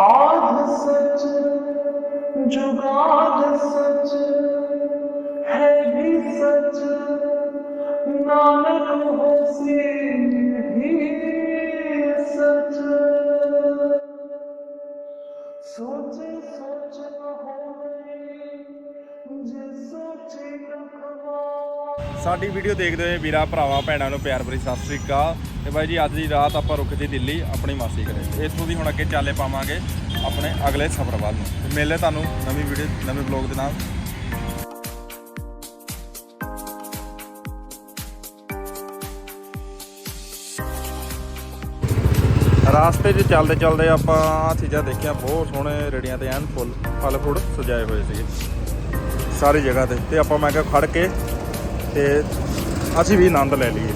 आध सच जुगाड़ सच है भी सच नानक होसी भी सच सोचे सोच न होवे जे सोचे न खवा ਸਾਡੀ ਵੀਡੀਓ ਦੇਖਦੇ ਹੋਏ ਵੀਰਾ ਭਰਾਵਾ ਭੈਣਾਂ ਨੂੰ ਪਿਆਰ ਭਰੀ ਸਤਿ ਸ੍ਰੀ ਅਕਾਲ ਤੇ ਬਾਈ ਜੀ, ਅੱਜ ਦੀ ਰਾਤ ਆਪਾਂ ਰੁਕੇ ਸੀ ਦਿੱਲੀ, ਆਪਣੀ ਮਾਸੀ ਘਰੇ। ਇੱਥੋਂ ਦੀ ਹੁਣ ਅੱਗੇ ਚਾਲੇ ਪਾਵਾਂਗੇ ਆਪਣੇ ਅਗਲੇ ਸਫ਼ਰ ਵੱਲ ਨੂੰ। ਤੇ ਮਿਲੇ ਤੁਹਾਨੂੰ ਨਵੀਂ ਵੀਡੀਓ ਨਵੇਂ ਬਲੌਗ ਦੇ ਨਾਲ। ਰਾਸਤੇ 'ਚ ਚੱਲਦੇ ਚੱਲਦੇ ਆਪਾਂ ਚੀਜ਼ਾਂ ਦੇਖੀਆਂ, ਬਹੁਤ ਸੋਹਣੇ ਰੇੜੀਆਂ ਤੇ ਐਨ ਫੁੱਲ, ਫਲ ਫੁੱਲ ਸਜਾਏ ਹੋਏ ਸੀਗੇ। ਸਾਰੀ ਜਗ੍ਹਾ ਤੇ। ਤੇ ਆਪਾਂ ਮੈਂ ਕਿਹਾ ਖੜ ਕੇ ਤੇ ਅਸੀਂ ਵੀ ਆਨੰਦ ਲੈ ਲਈਏ।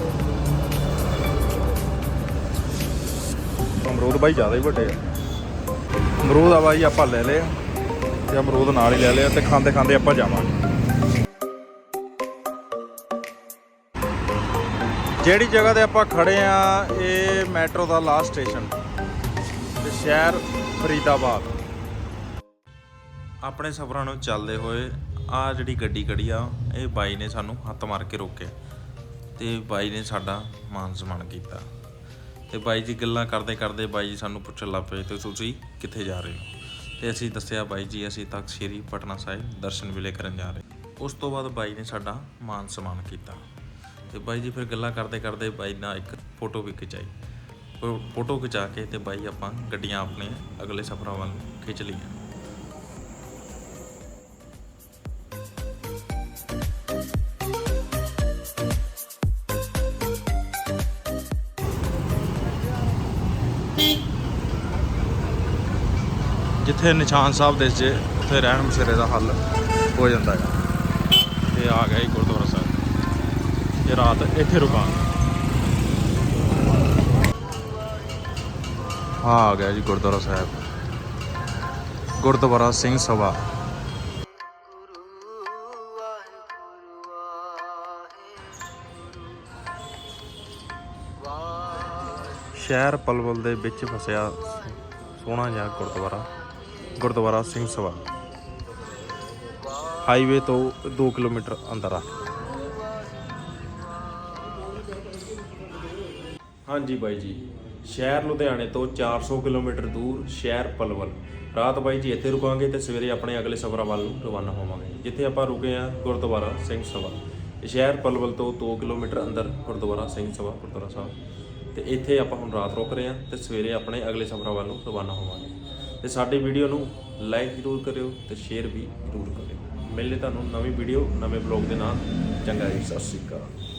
ਅਮਰੂਦ ਬਾਈ ਜ਼ਿਆਦਾ ਹੀ ਵੱਡੇ ਆ। ਅਮਰੂਦ ਆ ਬਾਈ, ਆਪਾਂ ਲੈ ਲਏ ਆ ਤੇ ਅਮਰੂਦ ਨਾਲ ਹੀ ਲੈ ਲਿਆ ਤੇ ਖਾਂਦੇ ਖਾਂਦੇ ਆਪਾਂ ਜਾਵਾਂਗੇ। ਜਿਹੜੀ ਜਗ੍ਹਾ ਤੇ ਆਪਾਂ ਖੜੇ ਆ, ਇਹ ਮੈਟਰੋ ਦਾ ਲਾਸਟ ਸਟੇਸ਼ਨ ਤੇ ਸ਼ਹਿਰ ਫਰੀਦਾਬਾਦ। ਆਪਣੇ ਸਫ਼ਰਾਂ ਨੂੰ ਚੱਲਦੇ ਹੋਏ ਆ ਜਿਹੜੀ ਗੱਡੀ ਖੜੀ ਆ, ਇਹ ਬਾਈ ਨੇ ਸਾਨੂੰ ਹੱਥ ਮਾਰ ਕੇ ਰੋਕਿਆ ਤੇ ਬਾਈ ਨੇ ਸਾਡਾ ਮਾਨ ਸਨਮਾਨ ਕੀਤਾ। ਤੇ ਬਾਈ ਜੀ ਗੱਲਾਂ ਕਰਦੇ ਕਰਦੇ ਬਾਈ ਜੀ ਸਾਨੂੰ ਪੁੱਛਣ ਲੱਗ ਪਏ ਤੇ ਤੁਸੀਂ ਕਿੱਥੇ ਜਾ ਰਹੇ ਹੋ? ਤੇ ਅਸੀਂ ਦੱਸਿਆ ਬਾਈ ਜੀ, ਅਸੀਂ ਤੱਕ ਸ੍ਰੀ ਪਟਨਾ ਸਾਹਿਬ ਦਰਸ਼ਨ ਵੇਲੇ ਕਰਨ ਜਾ ਰਹੇ ਉਸ ਤੋਂ ਬਾਅਦ ਬਾਈ ਨੇ ਸਾਡਾ ਮਾਨ ਸਨਮਾਨ ਕੀਤਾ। ਤੇ ਬਾਈ ਜੀ ਫਿਰ ਗੱਲਾਂ ਕਰਦੇ ਕਰਦੇ ਬਾਈ ਨਾਲ ਇੱਕ ਫੋਟੋ ਵੀ ਖਿਚਾਈ। ਫੋ- ਫੋਟੋ ਖਿਚਾ ਕੇ ਤੇ ਬਾਈ ਆਪਾਂ ਗੱਡੀਆਂ ਆਪਣੇ ਅਗਲੇ ਸਫ਼ਰਾਂ ਵੱਲ ਖਿੱਚ ਲਈਆਂ। ਜਿੱਥੇ ਨਿਸ਼ਾਨ ਸਾਹਿਬ ਦਿਸ ਜੇ, ਉੱਥੇ ਰਹਿਣ ਬਸੇਰੇ ਦਾ ਹੱਲ ਹੋ ਜਾਂਦਾ ਹੈ। ਇਹ ਆ ਗਿਆ ਜੀ ਗੁਰਦੁਆਰਾ ਸਾਹਿਬ। ਇਹ ਰਾਤ ਇੱਥੇ ਰੁਕਾਂਗੇ ਹਾਂ ਆ ਗਿਆ ਜੀ ਗੁਰਦੁਆਰਾ ਸਾਹਿਬ। ਗੁਰਦੁਆਰਾ ਸਿੰਘ ਸਭਾ। ਸ਼ਹਿਰ ਪਲਵਲ ਦੇ ਵਿੱਚ ਫਸਿਆ ਸੋਹਣਾ ਜਿਹਾ ਗੁਰਦੁਆਰਾ। ਗੁਰਦੁਆਰਾ ਸਿੰਘ ਸਭਾ। ਹਾਈਵੇ ਤੋਂ 2 ਕਿਲੋਮੀਟਰ ਅੰਦਰ ਆ। ਹਾਂਜੀ ਬਾਈ ਜੀ, ਸ਼ਹਿਰ ਲੁਧਿਆਣੇ ਤੋਂ 400 ਕਿਲੋਮੀਟਰ ਦੂਰ ਸ਼ਹਿਰ ਪਲਵਲ। ਰਾਤ ਬਾਈ ਜੀ, ਇੱਥੇ ਰੁਕਾਂਗੇ ਤੇ ਸਵੇਰੇ ਆਪਣੇ ਅਗਲੇ ਸਫ਼ਰਾਂ ਵੱਲ ਨੂੰ ਰਵਾਨਾ ਹੋਵਾਂਗੇ, ਜਿੱਥੇ ਆਪਾਂ ਰੁਕੇ ਆ ਗੁਰਦੁਆਰਾ ਸਿੰਘ ਸਭਾ। ਸ਼ਹਿਰ ਪਲਵਲ ਤੋਂ 2 ਕਿਲੋਮੀਟਰ ਅੰਦਰ ਗੁਰਦੁਆਰਾ ਸਿੰਘ ਸਭਾ, ਗੁਰਦੁਆਰਾ ਸਾਹਿਬ। ਤੇ ਇੱਥੇ ਆਪਾਂ ਹੁਣ ਰਾਤ ਰੁਕ ਰਹੇ ਆ ਤੇ ਸਵੇਰੇ ਆਪਣੇ ਅਗਲੇ ਸਫ਼ਰਾਂ ਵੱਲ ਨੂੰ ਰਵਾਨਾ ਹੋਵਾਂਗੇ। ਤੇ ਸਾਡੀ ਵੀਡੀਓ ਨੂੰ ਲਾਈਕ ਜ਼ਰੂਰ ਕਰਿਓ ਤੇ ਸ਼ੇਅਰ ਵੀ ਜ਼ਰੂਰ ਕਰਿਓ। ਮਿਲਦੇ ਤੁਹਾਨੂੰ ਨਵੀਂ ਵੀਡੀਓ, ਨਵੇਂ ਬਲੌਗ ਦੇ ਨਾਲ। ਚੰਗਾ ਜੀ, ਸਤਿ ਸ਼੍ਰੀ ਅਕਾਲ।